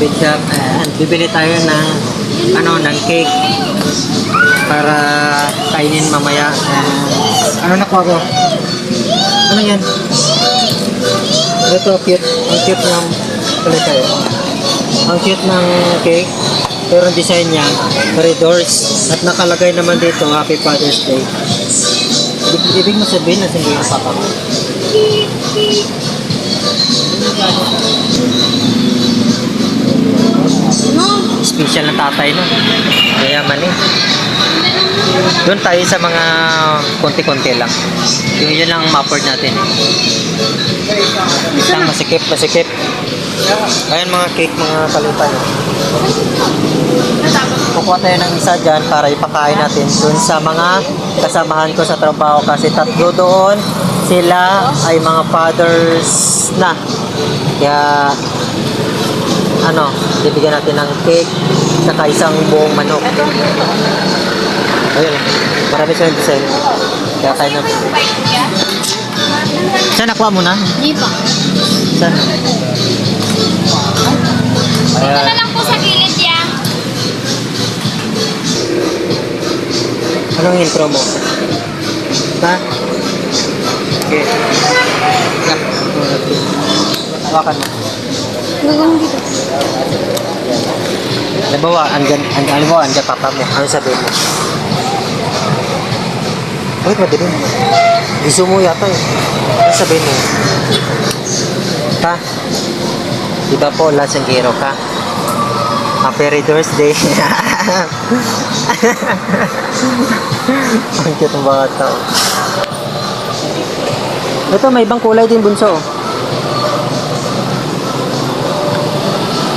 David Shop. And bibili tayo ng ano, ng cake para kainin mamaya. And, ano nakuha ko? Ano yan? Ito, cute. Ang cute ng palit tayo. Ang cute ng cake. Pero ang design niya, three doors. At nakalagay naman dito, Happy Father's Day. Ibig, ibig mo sabihin na hindi ang papa ko. Special na tatay no. Kaya man eh. Doon tayo sa mga konti-konti lang. Yung yun lang ma-afford natin. Isang masikip, masikip. Ayan mga cake, mga kalipan. Kukuha tayo ng isa dyan para ipakain natin dun sa mga kasamahan ko sa trabaho kasi tatlo doon sila ay mga fathers na. Kaya ano, bibigyan natin ng cake saka isang buong manok. Ayun, marami silang design. Kaya tayo na. Saan nakuha mo na? Di pa. Saan? Dito na lang po sa gilid yan. Anong intro mo? Ha? Okay. Hawakan mo. Gagawin dito. Halimbawa, andyan, andyan, halimbawa, andyan papa mo. Ano sabihin mo? Bakit madilim? Gusto mo yata eh. Ano sabihin mo? Pa? Di ba po, lasanggero ka? Happy Reader's Day. Ang cute ng bata. Ito, may ibang kulay din bunso.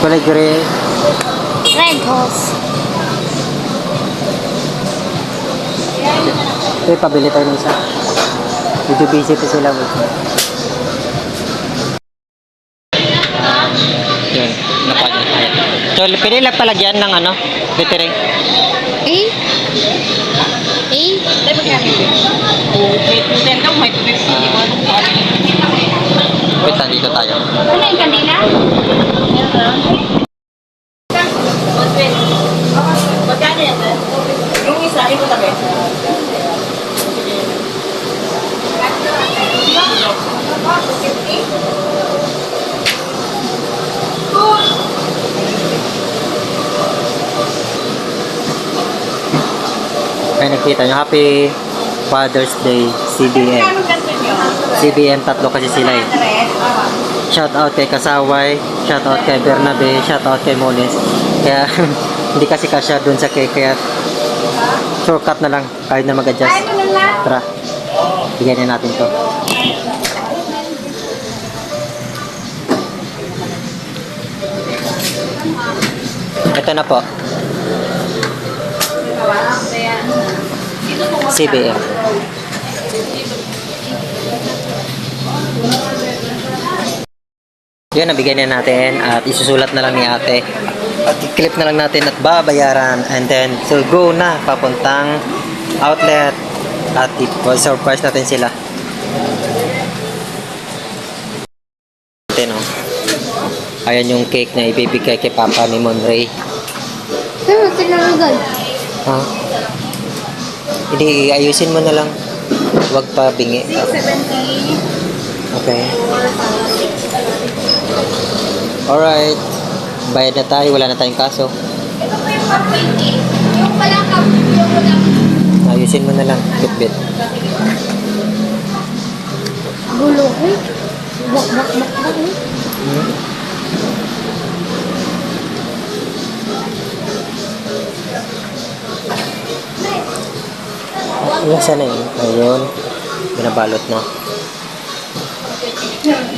Kulay gray. Red horse. Okay, pabili tayo ng isa. Medyo busy pa sila. Wait. Yan, napagod tayo. So, pili lang palagyan ng ano, bitering. Eh? Eh? Wait, nandito tayo. Ano yung kandila? Yung isa, ito tabi. Kaya nakita nyo, Happy Father's Day, CBN. CBN, tatlo kasi sila eh. Shout out kay Kasaway, shout out kay Bernabe, shout out kay Mones. Kaya hindi kasi kasya dun sa cake, kaya shortcut na lang, kahit na mag-adjust. Tara, bigyan na natin to. Ito na po. CBM. Yun, nabigyan na natin at isusulat na lang ni ate. At i-clip na lang natin at babayaran. And then, so go na, papuntang outlet. At i-surprise natin sila. Ate, no? Ayan yung cake na ibibigay kay Papa ni Monray. Pero tinalagay. Ha? Hindi, ayusin mo na lang. Huwag pa bingi. Okay. Alright. Bayad na tayo. Wala na tayong kaso. Yung pala ka, yung wala. Ayusin mo na lang. Bit-bit. Gulo eh. Bak, bak, bak, bak eh. Hmm? Na yun? Ayun. Binabalot na.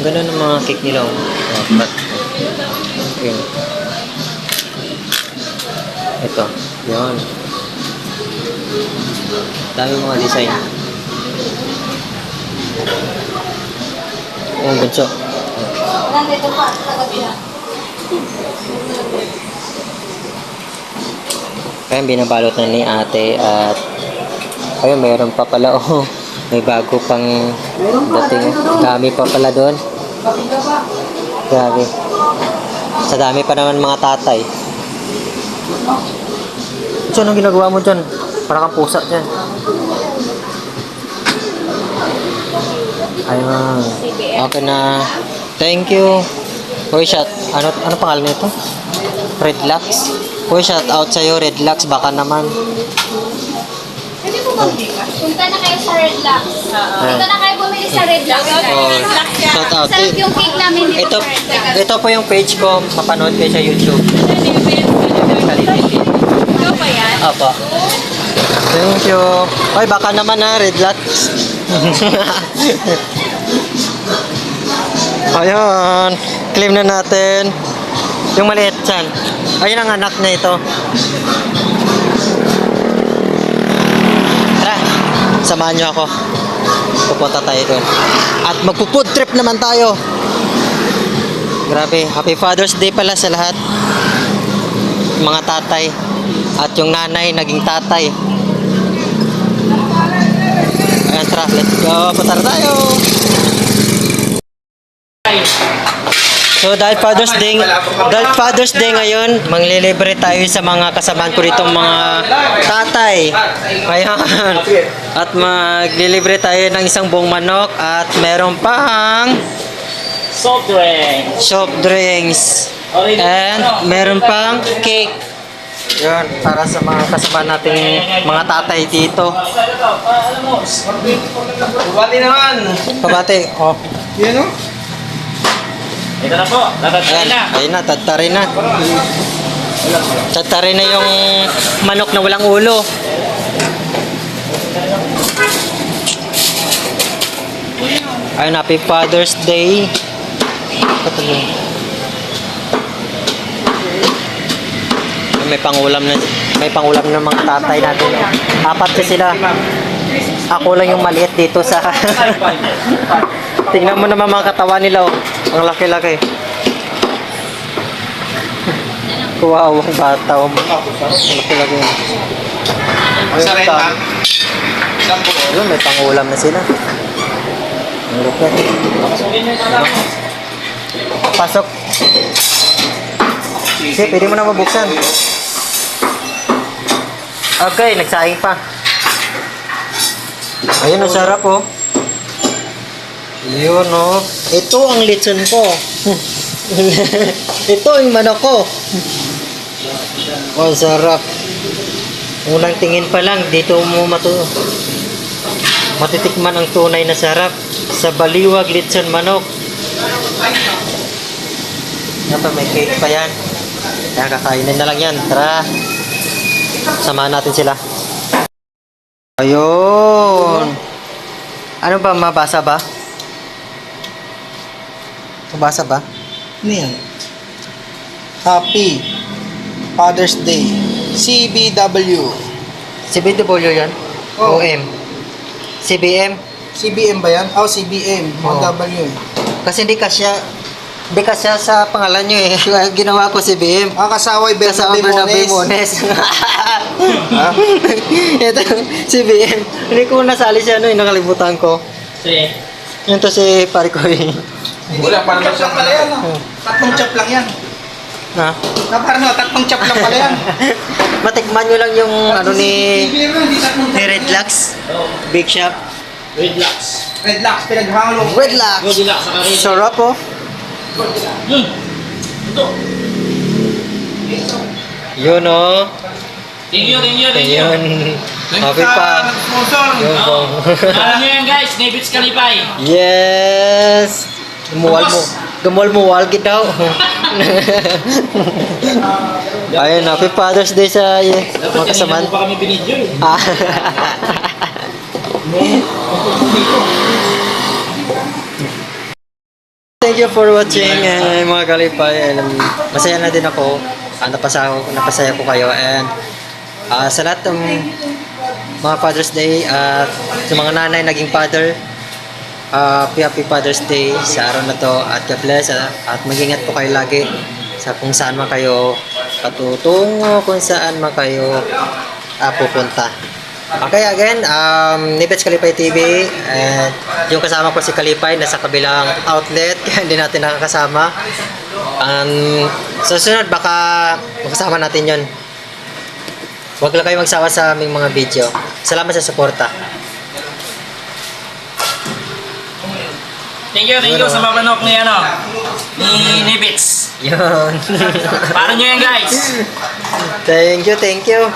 Ganun ang mga cake nila. Oh, oh but, Ito. Yun. Dami mga design. Oh, bunso. Nandito pa, sa kabila. Kaya binabalot na ni ate at ayun, mayroon pa pala oh. May bago pang dating. Dami pa pala doon. Grabe. Sa dami pa naman mga tatay. So, anong ginagawa mo dyan? Para kang pusa dyan. Ayun. Okay na. Thank you. Hoy, shout. Ano, ano pangalan nito? Redlux. Hoy, shout out sa'yo, Redlux. Baka naman. Pwede po Gcash? Punta na kayo sa Red Lux. Punta na kayo bumili sa Red Lux. Oh, shout out. Sarap yung cake namin dito Ito, sa ito po yung page ko. Mapanood kayo sa YouTube. Kalipin. Ba yan? Apa. Thank you. Hoy, baka naman ha, Redlux. Ayun. Claim na natin. Yung maliit dyan. Ayun ang anak niya ito. Tara, samahan niyo ako. Pupunta tayo doon. At magpo-food trip naman tayo. Grabe, Happy Father's Day pala sa lahat. Mga tatay. At yung nanay, naging tatay. Ayan, tara, let's go. Punta na tayo. So dahil Father's Day, dahil Father's Day ngayon, manglilibre tayo sa mga kasabahan ko ditong mga tatay. Ayan. At maglilibre tayo ng isang buong manok at meron pang Soft drink. soft drinks. And meron pang cake. Yun, para sa mga kasama nating mga tatay dito. Alam mo, Bati naman. Kabate, oh. Yan o. ito na po. Tatagay na. ayun na, tatarin na. Tatarin na yung manok na walang ulo. Ayun, happy Father's Day. Ito May pangulam na may pangulam ng mga tatay natin. Apat kasi sila. Ako lang yung maliit dito sa Tingnan mo naman mga katawan nila oh. Ang laki-laki. Kuwawang bata oh. Ang laki-laki. Sa. Yun, may pangulam na sila. Ang lupit. Pasok. Kasi pwede mo na mabuksan. Okay, nagsaing pa. Ayun, ang sarap oh. Yun oh. Ito ang litson ko. Ito ang manok ko. Oh, sarap. Unang tingin pa lang, dito mo matu matitikman ang tunay na sarap sa baliwag litson manok. Pa, may cake pa yan. Kaya kakainin na lang yan. Tara. Samahan natin sila. Ayun. Ano ba, mabasa ba? Mabasa ba? Ano yan? Happy Father's Day. CBW. CBW yan? Oh. OM? CBM? CBM ba yan? Oh, CBM. Oh. Mga W. Kasi hindi kasya, hindi kasya sa pangalan nyo eh. Ginawa ko CBM. Ang kasaway Sa Bernabé Bernabé Mones. Mones. Ito, CBM. Hindi ko nasali siya ano, eh, nakalimutan ko. Sige. Yun to si Parikoy. Wala pa naman siya pala yan. oh. Tatlong chop lang yan. Ha? Na parang no, tatlong chop lang pala yan. Matikman nyo lang yung ano ni, ni chop. Red Lux. Big Shop. Red Lux. Red Lux, pinaghalo. Red Lux. Good Lux sa karin. Sarap oh. Hmm. Ito. Yun oh. Thank you, thank you, thank you. Ayun. Happy pa. Sponsor. Yun po. Oh. Alam nyo yan guys, David's Kalipay. Yes! Dumuwal mo. Dumuwal mo wal daw. Ayun, happy Father's Day sa eh, mga Dapat kasamaan. kanina mo pa kami binidyo eh. Ah. Thank you for watching eh, mga kalipay. And, masaya na din ako. Ah, napasa napasaya ko kayo. And ah, sa lahat ng mga Father's Day at sa mga nanay naging father, ah, happy Father's Day sa araw na to. At God bless. ah, at mag-ingat po kayo lagi sa kung saan man kayo patutungo, kung saan man kayo ah, pupunta. Okay, again, um, Nibets Kalipay TV. And yung kasama ko si Kalipay nasa kabilang outlet, kaya hindi natin nakakasama. Um, sa susunod, baka makasama natin yon. Huwag lang kayo magsawa sa aming mga video. Salamat sa suporta. Thank you, thank you sa mamanok ni ano, ni Nibits. Yun. Para nyo yan guys. thank you, thank you.